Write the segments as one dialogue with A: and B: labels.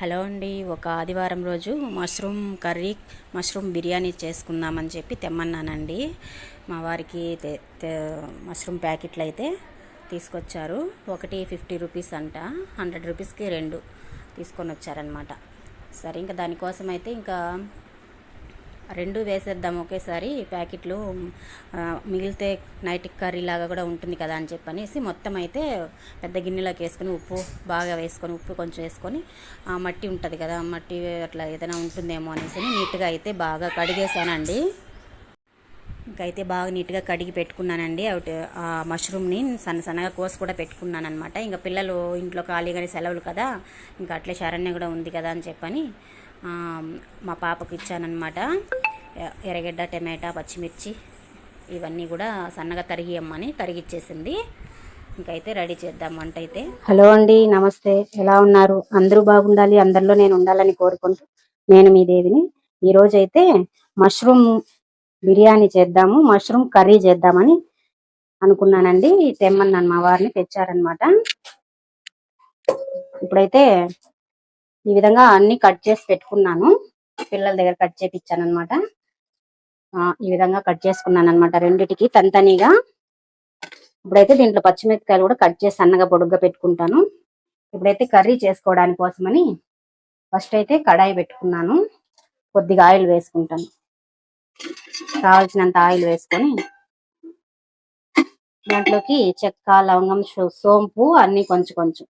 A: Hello అండి ఒక ఆదివారం రోజు మష్రూమ్ కర్రీ మష్రూమ్ బిర్యానీ చేసుకుందామని చెప్పి తెమ్మన్నానండి. మా వారికి మష్రూమ్ ప్యాకెట్లు అయితే తీసుకొచ్చారు. ఒకటి ఫిఫ్టీ రూపీస్ అంట హండ్రెడ్ రూపీస్కి రెండు తీసుకొని వచ్చారనమాట సరే ఇంకా దానికోసం అయితే ఇంకా రెండు వేసేద్దాం ఒకేసారి ప్యాకెట్లు మిగిలితే నైట్ కర్రీ లాగా కూడా ఉంటుంది కదా అని చెప్పనేసి మొత్తం అయితే పెద్ద గిన్నెలోకి వేసుకొని ఉప్పు బాగా వేసుకొని ఉప్పు కొంచెం వేసుకొని ఆ మట్టి ఉంటుంది కదా మట్టి అట్లా ఏదైనా ఉంటుందేమో అనేసి నీట్గా అయితే బాగా కడిగేసానండి ఇంకైతే బాగా నీట్గా కడిగి పెట్టుకున్నానండి. అవి ఆ మష్రూమ్ని సన్న సన్నగా కోసి కూడా పెట్టుకున్నాను అనమాట ఇంకా పిల్లలు ఇంట్లో ఖాళీగానే సెలవులు కదా ఇంకా అట్లే శరణ్య కూడా ఉంది కదా అని చెప్పని మా పాపకు ఇచ్చానమాట ఎర్రగడ్డ టమాటా పచ్చిమిర్చి ఇవన్నీ కూడా సన్నగా తరిగియమ్మని తరిగిచ్చేసింది. ఇంకైతే రెడీ చేద్దాం వంట అయితే.
B: హలో అండి నమస్తే. ఎలా ఉన్నారు? అందరూ బాగుండాలి అందరిలో నేను ఉండాలని కోరుకుంటూ నేను మీ దేవిని. ఈ అయితే మష్రూమ్ బిర్యానీ చేద్దాము మష్రూమ్ కర్రీ చేద్దామని అనుకున్నానండి. తెమ్మన్నాను మా వారిని తెచ్చారనమాట ఇప్పుడైతే ఈ విధంగా అన్ని కట్ చేసి పెట్టుకున్నాను. పిల్లల దగ్గర కట్ చేపించాను అనమాట ఈ విధంగా కట్ చేసుకున్నాను అనమాట రెండిటికి తనితనిగా ఇప్పుడైతే దీంట్లో పచ్చిమిరపకాయలు కూడా కట్ చేసి సన్నగా పొడుగ్గా పెట్టుకుంటాను. ఇప్పుడైతే కర్రీ చేసుకోవడానికి కోసమని ఫస్ట్ అయితే కడాయి పెట్టుకున్నాను. కొద్దిగా ఆయిల్ వేసుకుంటాను. కావాల్సినంత ఆయిల్ వేసుకొని దాంట్లోకి చెక్క లవంగం సోంపు అన్ని కొంచెం కొంచెం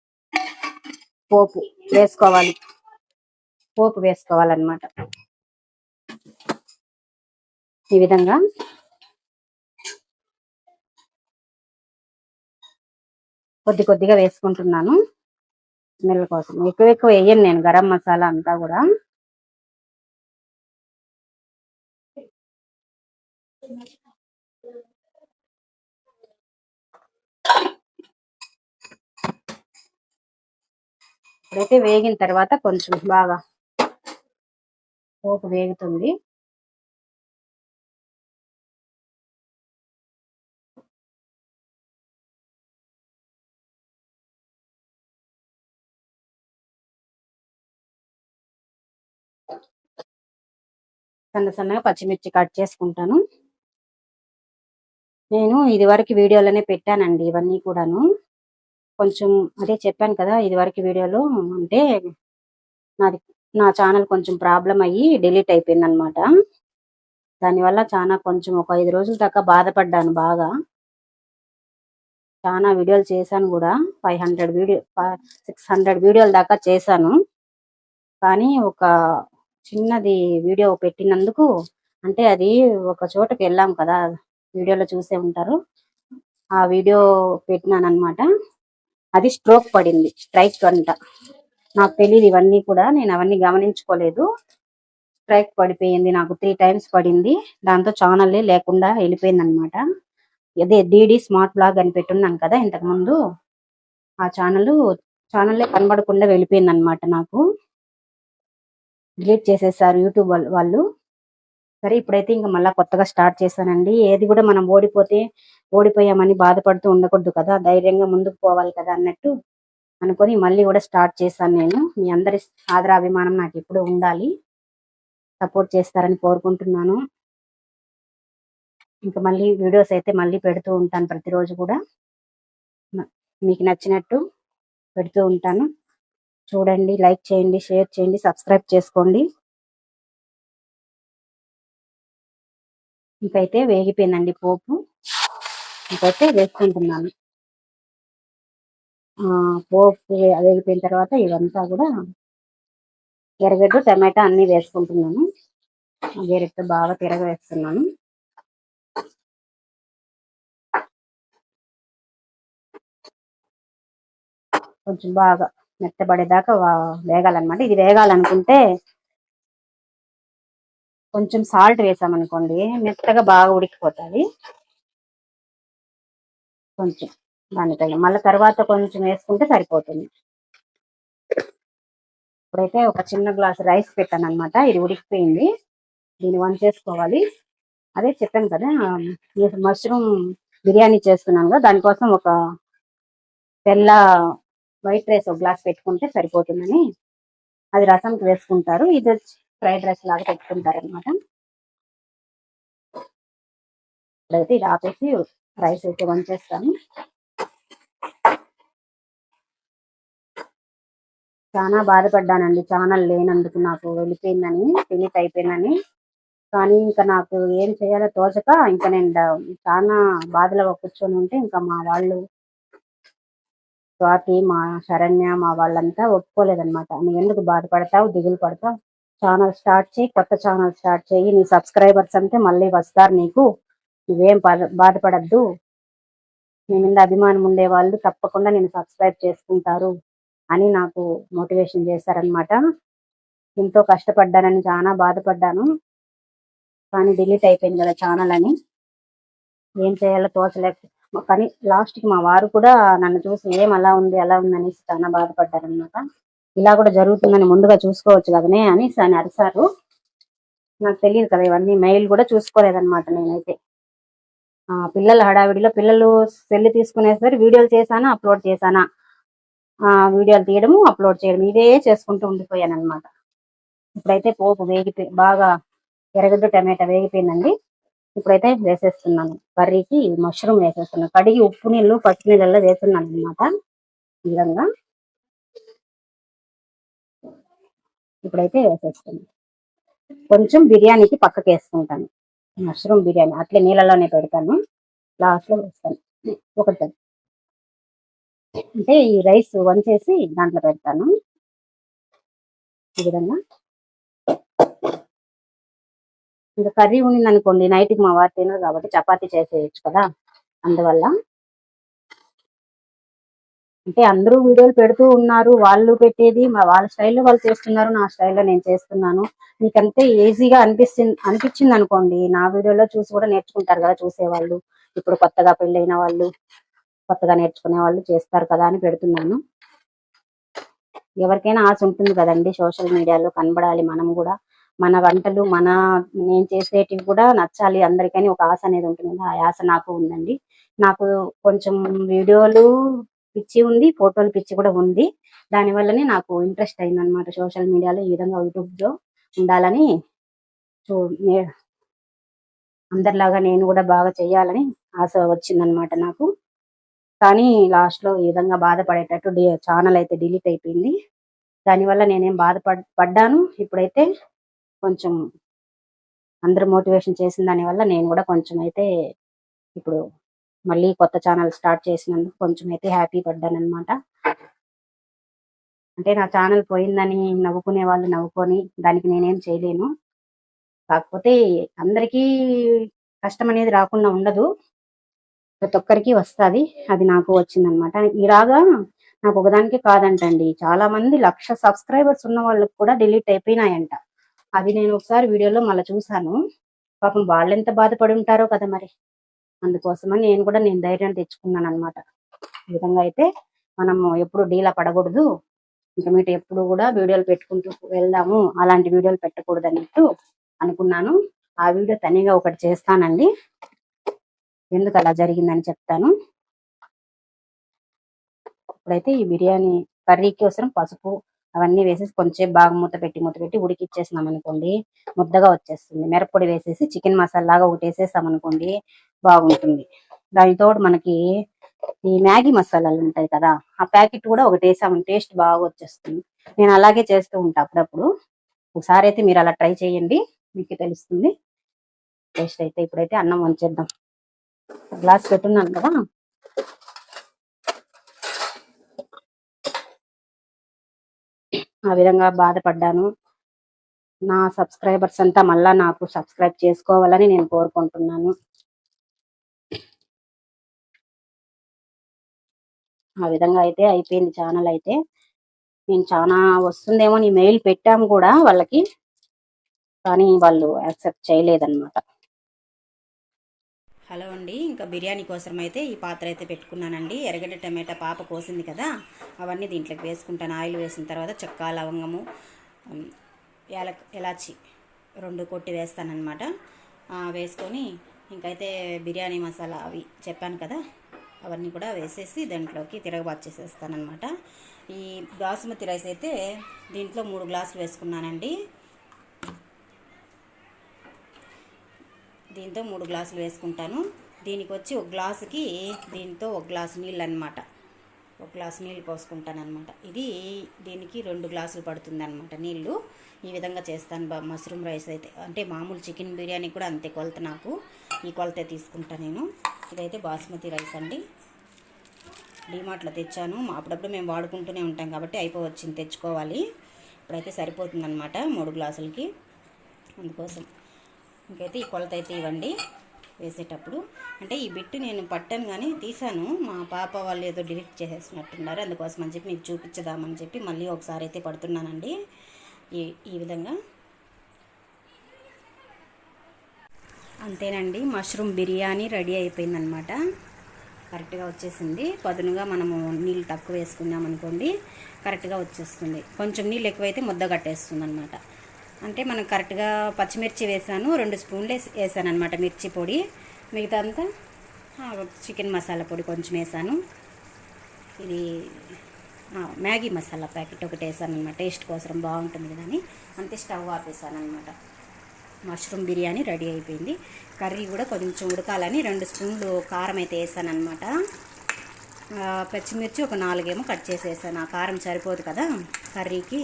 B: పోపు వేసుకోవాలి. పోపు వేసుకోవాలన్నమాట. ఈ విధంగా. కొద్ది కొద్దిగా వేసుకుంటున్నాను. స్మెల్ కోసం. ఎక్కువ ఎక్కువ వేయను నేను. గరం మసాలా అంతా కూడా. ఇప్పుడైతే వేగిన తర్వాత కొంచెం బాగా పోపు వేగుతుంది. సన్న సన్నగా పచ్చిమిర్చి కట్ చేసుకుంటాను. నేను ఇది వరకు వీడియోలోనే పెట్టానండి ఇవన్నీ కూడాను. కొంచెం అదే చెప్పాను కదా ఇది వరకు వీడియోలో అంటే నాది నా ఛానల్ కొంచెం ప్రాబ్లం అయ్యి డిలీట్ అయిపోయింది అనమాట దానివల్ల చాలా కొంచెం ఒక ఐదు రోజుల దాకా బాధపడ్డాను బాగా. చాలా వీడియోలు చేశాను కూడా. Five hundred video six hundred వీడియోల దాకా చేశాను. కానీ ఒక చిన్నది వీడియో పెట్టినందుకు అంటే అది ఒక చోటకి వెళ్ళాం కదా వీడియోలో చూసే ఉంటారు. ఆ వీడియో పెట్టినానమాట అది స్ట్రోక్ పడింది స్ట్రైక్ అంట. నాకు తెలియదు ఇవన్నీ కూడా నేను అవన్నీ గమనించుకోలేదు. స్ట్రైక్ పడిపోయింది నాకు త్రీ టైమ్స్ పడింది. దాంతో ఛానల్లే లేకుండా వెళ్ళిపోయింది అనమాట అదే డిడి స్మార్ట్ బ్లాగ్ అని పెట్టున్నాను కదా ఇంతకు ముందు ఆ ఛానల్ ఛానల్లే కనబడకుండా వెళ్ళిపోయింది అనమాట నాకు. డిలీట్ చేసేసారు యూట్యూబ్ వాళ్ళు. సరే ఇప్పుడైతే ఇంకా మళ్ళీ కొత్తగా స్టార్ట్ చేశానండి. ఏది కూడా మనం ఓడిపోతే ఓడిపోయామని బాధపడుతూ ఉండకూడదు కదా. ధైర్యంగా ముందుకు పోవాలి కదా అన్నట్టు అనుకొని మళ్ళీ కూడా స్టార్ట్ చేశాను నేను. మీ అందరి ఆదరాభిమానం నాకు ఎప్పుడు ఉండాలి. సపోర్ట్ చేస్తారని కోరుకుంటున్నాను. ఇంకా మళ్ళీ వీడియోస్ అయితే మళ్ళీ పెడుతూ ఉంటాను ప్రతిరోజు కూడా. మీకు నచ్చినట్టు పెడుతూ ఉంటాను. చూడండి లైక్ చేయండి షేర్ చేయండి సబ్స్క్రైబ్ చేసుకోండి. ఇంకైతే వేగిపోయిందండి పోపు. ఇంకైతే వేసుకుంటున్నాను. ఆ పోపు వేగిపోయిన తర్వాత ఇవంతా కూడా ఎరగడ్డ టమాటా అన్ని వేసుకుంటున్నాను. గెరెట్తో బాగా తిరగ వేస్తున్నాను. కొంచెం బాగా మెత్తబడేదాకా వేగాలన్నమాట. ఇది వేగాలనుకుంటే కొంచెం సాల్ట్ వేసామనుకోండి మెత్తగా బాగా ఉడికిపోతుంది. కొంచెం దాని తగిన మళ్ళీ తర్వాత కొంచెం వేసుకుంటే సరిపోతుంది. ఇప్పుడైతే ఒక చిన్న గ్లాస్ రైస్ పెట్టాను అనమాట ఇది ఉడికిపోయింది. దీన్ని వన్ చేసుకోవాలి. అదే చెప్పాను కదా మష్రూమ్ బిర్యానీ చేస్తున్నాను కదా దానికోసం ఒక తెల్ల వైట్ రైస్ ఒక గ్లాస్ పెట్టుకుంటే సరిపోతుందని అది రసంకి వేసుకుంటారు. ఇది ఫ్రైడ్ రైస్ లాగా పెట్టుకుంటారు అనమాట ఇప్పుడైతే ఇది ఆపేసి రైస్ అయితే వంచేస్తాను. చాలా బాధపడ్డానండి. ఛానల్ లేనందుకు నాకు వెళ్ళిపోయిందని డిలీట్ అయిపోయిందని. కానీ ఇంకా నాకు ఏం చేయాలో తోచక ఇంకా నేను చాలా బాధలో కూర్చొని ఉంటే ఇంకా మా వాళ్ళు స్వాతి మా శరణ్య మా వాళ్ళంతా ఒప్పుకోలేదనమాట నువ్వు ఎందుకు బాధపడతావు? దిగులు పడతావు? ఛానల్ స్టార్ట్ చేయి కొత్త ఛానల్ స్టార్ట్ చేయి. నీ సబ్స్క్రైబర్స్ అంతే మళ్ళీ వస్తారు నీకు. నువ్వేం బాధపడద్దు. నీ మీద అభిమానం ఉండే వాళ్ళు తప్పకుండా నేను సబ్స్క్రైబ్ చేసుకుంటారు అని నాకు మోటివేషన్ చేశారనమాట ఎంతో కష్టపడ్డానని చాలా బాధపడ్డాను. కానీ డిలీట్ అయిపోయింది కదా ఛానల్ అని. ఏం చేయాలో తోచలేక కానీ లాస్ట్కి మా వారు కూడా నన్ను చూసి ఏం అలా ఉంది అలా ఉంది అనేసి చాలా బాధపడ్డారనమాట ఇలా కూడా జరుగుతుందని ముందుగా చూసుకోవచ్చు కదనే అని ఆయన అరిశారు నాకు తెలియదు కదా ఇవన్నీ మెయిల్ కూడా చూసుకోలేదన్నమాట నేనైతే. ఆ పిల్లల హడావిడిలో పిల్లలు సెల్ తీసుకునేసరి వీడియోలు చేశానా అప్లోడ్ చేశానా? ఆ వీడియోలు తీయడము అప్లోడ్ చేయడం ఇదే చేసుకుంటూ ఉండిపోయాను అనమాట ఇప్పుడైతే పోపు వేగిపోయి బాగా ఎరగడ్డు టమాటా వేగిపోయిందండి. ఇప్పుడైతే వేసేస్తున్నాను. కర్రీకి మష్రూమ్ వేసేస్తున్నాను. కడిగి ఉప్పు నీళ్ళు పచ్చి నీళ్ళల్లో వేస్తున్నాను అనమాట ఈ విధంగా. ఇప్పుడైతే వేసేస్తున్నాను. కొంచెం బిర్యానీకి పక్కకి వేసుకుంటాను. మష్రూమ్ బిర్యానీ అట్లే నీళ్ళలోనే పెడతాను. లాస్ట్లో వేస్తాను. ఒకటి అంటే ఈ రైస్ వంచేసి దాంట్లో పెడతాను. ఈ విధంగా. ఇంకా కర్రీ ఉండింది అనుకోండి నైట్కి మా వారు తినరు కాబట్టి చపాతి చేసేయచ్చు కదా. అందువల్ల అంటే అందరూ వీడియోలు పెడుతూ ఉన్నారు వాళ్ళు పెట్టేది మా వాళ్ళ స్టైల్లో వాళ్ళు చేస్తున్నారు నా స్టైల్లో నేను చేస్తున్నాను. మీకంతే ఈజీగా అనిపిస్తుంది అనిపించింది అనుకోండి నా వీడియోలో చూసి కూడా నేర్చుకుంటారు కదా చూసేవాళ్ళు. ఇప్పుడు కొత్తగా పెళ్ళైన వాళ్ళు కొత్తగా నేర్చుకునే వాళ్ళు చేస్తారు కదా అని పెడుతున్నాను. ఎవరికైనా ఆశ ఉంటుంది కదండి సోషల్ మీడియాలో కనబడాలి మనం కూడా. మన వంటలు మన నేను చేసేటివి కూడా నచ్చాలి అందరికని ఒక ఆశ అనేది ఉంటుంది. ఆ ఆశ నాకు ఉందండి. నాకు కొంచెం వీడియోలు పిచ్చి ఉంది ఫోటోలు పిచ్చి కూడా ఉంది. దాని వల్లనే నాకు ఇంట్రెస్ట్ అయింది అనమాట సోషల్ మీడియాలో ఈ విధంగా యూట్యూబ్లో ఉండాలని చూ అందరిలాగా నేను కూడా బాగా చేయాలని ఆశ వచ్చిందనమాట నాకు. కానీ లాస్ట్లో ఈ విధంగా బాధపడేటట్టు ఛానల్ అయితే డిలీట్ అయిపోయింది. దానివల్ల నేనేం బాధపడ్ పడ్డాను. ఇప్పుడైతే కొంచెం అందరూ మోటివేషన్ చేసిన దానివల్ల నేను కూడా కొంచెం అయితే ఇప్పుడు మళ్ళీ కొత్త ఛానల్ స్టార్ట్ చేసినందుకు కొంచెం అయితే హ్యాపీ పడ్డాను అంటే నా ఛానల్ పోయిందని నవ్వుకునే వాళ్ళు నవ్వుకొని దానికి నేనేం చేయలేను. కాకపోతే అందరికీ కష్టం అనేది రాకుండా ఉండదు. ప్రతి ఒక్కరికి వస్తది. అది నాకు వచ్చిందనమాట ఇలాగా నాకు ఒకదానికి కాదంటండి. చాలా మంది లక్ష సబ్స్క్రైబర్స్ ఉన్న వాళ్ళకి కూడా డిలీట్ అయిపోయినాయంట. అది నేను ఒకసారి వీడియోలో మళ్ళీ చూసాను పాపం వాళ్ళు ఎంత బాధపడి ఉంటారో కదా మరి. అందుకోసమని నేను కూడా నేను ధైర్యం తెచ్చుకున్నాను అనమాట ఈ విధంగా అయితే మనము ఎప్పుడు డీలా పడకూడదు. ఇంకా మీట ఎప్పుడు కూడా వీడియోలు పెట్టుకుంటూ వెళ్దాము. అలాంటి వీడియోలు పెట్టకూడదు అన్నట్టు అనుకున్నాను. ఆ వీడియో తనిగా ఒకటి చేస్తానండి. ఎందుకు అలా జరిగిందని చెప్తాను. ఇప్పుడైతే ఈ బిర్యానీ కర్రీ అవసరం పసుపు అవన్నీ వేసేసి కొంచెం బాగా మూత పెట్టి మూత పెట్టి ఉడికిచ్చేసినాం అనుకోండి ముద్దగా వచ్చేస్తుంది. మిరప్పొడి వేసేసి చికెన్ మసాలాగా ఒకటి వేసేసాం అనుకోండి బాగుంటుంది. దానితో మనకి ఈ మ్యాగీ మసాలాలు ఉంటాయి కదా ఆ ప్యాకెట్ కూడా ఒకటి వేసాము టేస్ట్ బాగా వచ్చేస్తుంది. నేను అలాగే చేస్తూ ఉంటా అప్పుడప్పుడు. ఒకసారి అయితే మీరు అలా ట్రై చేయండి మీకు తెలుస్తుంది. టేస్ట్ అయితే ఇప్పుడైతే అన్నం వంచేద్దాం. గ్లాస్ పెట్టున్నాను కదా. ఆ విధంగా బాధపడ్డాను. నా సబ్స్క్రైబర్స్ అంతా మళ్ళా నాకు సబ్స్క్రైబ్ చేసుకోవాలని నేను కోరుకుంటున్నాను. ఆ విధంగా అయితే అయిపోయింది ఛానల్ అయితే. నేను చాలా వస్తుందేమో నీ మెయిల్ పెట్టాము కూడా వాళ్ళకి. కానీ వాళ్ళు యాక్సెప్ట్ చేయలేదన్నమాట.
A: హలో అండి ఇంకా బిర్యానీ కోసం అయితే ఈ పాత్ర అయితే పెట్టుకున్నానండి. ఎరగడ్డ టమాటా పాప కోసింది కదా అవన్నీ దీంట్లోకి వేసుకుంటాను. ఆయిల్ వేసిన తర్వాత చెక్క లవంగము ఉమ్, యాల ఎలాచి రెండు కొట్టి వేస్తానన్నమాట. వేసుకొని ఇంకైతే బిర్యానీ మసాలా అవి చెప్పాను కదా అవన్నీ కూడా వేసేసి దాంట్లోకి తిరగబాటు చేసేస్తానమాట ఈ బాసుమతి రైస్ అయితే దీంట్లో మూడు గ్లాసులు వేసుకున్నానండి. దీంతో మూడు గ్లాసులు వేసుకుంటాను. దీనికి వచ్చి ఒక గ్లాసుకి దీంతో ఒక గ్లాసు నీళ్ళు అనమాట ఒక గ్లాసు నీళ్ళు పోసుకుంటాను అనమాట ఇది దీనికి రెండు గ్లాసులు పడుతుంది అనమాట నీళ్ళు. ఈ విధంగా చేస్తాను మష్రూమ్ రైస్ అయితే. అంటే మామూలు చికెన్ బిర్యానీ కూడా అంతే కొలత నాకు. ఈ కొలతే తీసుకుంటాను నేను. ఇదైతే బాస్మతి రైస్ అండి. డీమార్ట్లో తెచ్చాను. అప్పుడప్పుడు మేము వాడుకుంటూనే ఉంటాం కాబట్టి అయిపోవచ్చింది తెచ్చుకోవాలి. ఇప్పుడైతే సరిపోతుందన్నమాట మూడు గ్లాసులకి. అందుకోసం. ఇంకైతే ఈ కొలత అయితే ఇవ్వండి. వేసేటప్పుడు అంటే ఈ బిట్టు నేను పట్టాను కానీ తీసాను మా పాప వాళ్ళు ఏదో డిలీట్ చేసేసినట్టున్నారు. అందుకోసం అని చెప్పి మీకు చూపించదామని చెప్పి మళ్ళీ ఒకసారి అయితే పడుతున్నానండి. ఈ ఈ విధంగా. అంతేనండి మష్రూమ్ బిర్యానీ రెడీ అయిపోయిందనమాట. కరెక్ట్గా వచ్చేసింది. పదునుగా మనము నీళ్ళు తక్కువ వేసుకున్నాం అనుకోండి కరెక్ట్గా వచ్చేస్తుంది. కొంచెం నీళ్ళు ఎక్కువైతే ముద్ద కట్టేస్తుంది అనమాట అంటే మనం కరెక్ట్గా పచ్చిమిర్చి వేసాను రెండు స్పూన్లు వేసి వేసాను అనమాట మిర్చి పొడి. మిగతా అంతా చికెన్ మసాలా పొడి కొంచెం వేసాను. ఇది మ్యాగీ మసాలా ప్యాకెట్ ఒకటి వేసాను అనమాట టేస్ట్ కోసం బాగుంటుంది కదా అని అంతే స్టవ్ ఆపేసాను అనమాట మష్రూమ్ బిర్యానీ రెడీ అయిపోయింది. కర్రీ కూడా కొంచెం ఉడకాలని రెండు స్పూన్లు కారం అయితే వేసాను అనమాట పచ్చిమిర్చి ఒక నాలుగేమో కట్ చేసేసాను ఆ కారం సరిపోదు కదా కర్రీకి.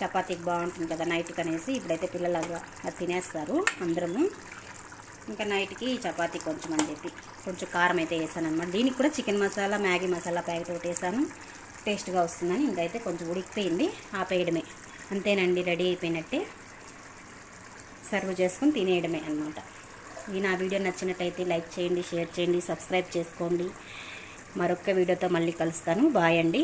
A: చపాతీకి బాగుంటుంది కదా నైట్కి అనేసి ఇప్పుడైతే పిల్లలు అది అది తినేస్తారు అందరము. ఇంకా నైట్కి చపాతీ కొంచెం అని చెప్పి కొంచెం కారం అయితే వేసాను అనమాట దీనికి కూడా chicken masala Maggi masala packet ఒకటి వేసాను. టేస్ట్గా వస్తుందని ఇంకైతే కొంచెం ఉడికిపోయింది ఆపేయడమే. అంతేనండి రెడీ అయిపోయినట్టే సర్వ్ చేసుకొని తినేయడమే అనమాట ఈ నా వీడియో నచ్చినట్టయితే లైక్ చేయండి షేర్ చేయండి సబ్స్క్రైబ్ చేసుకోండి. మరొక వీడియోతో మళ్ళీ కలుస్తాను. బాయ్ అండి.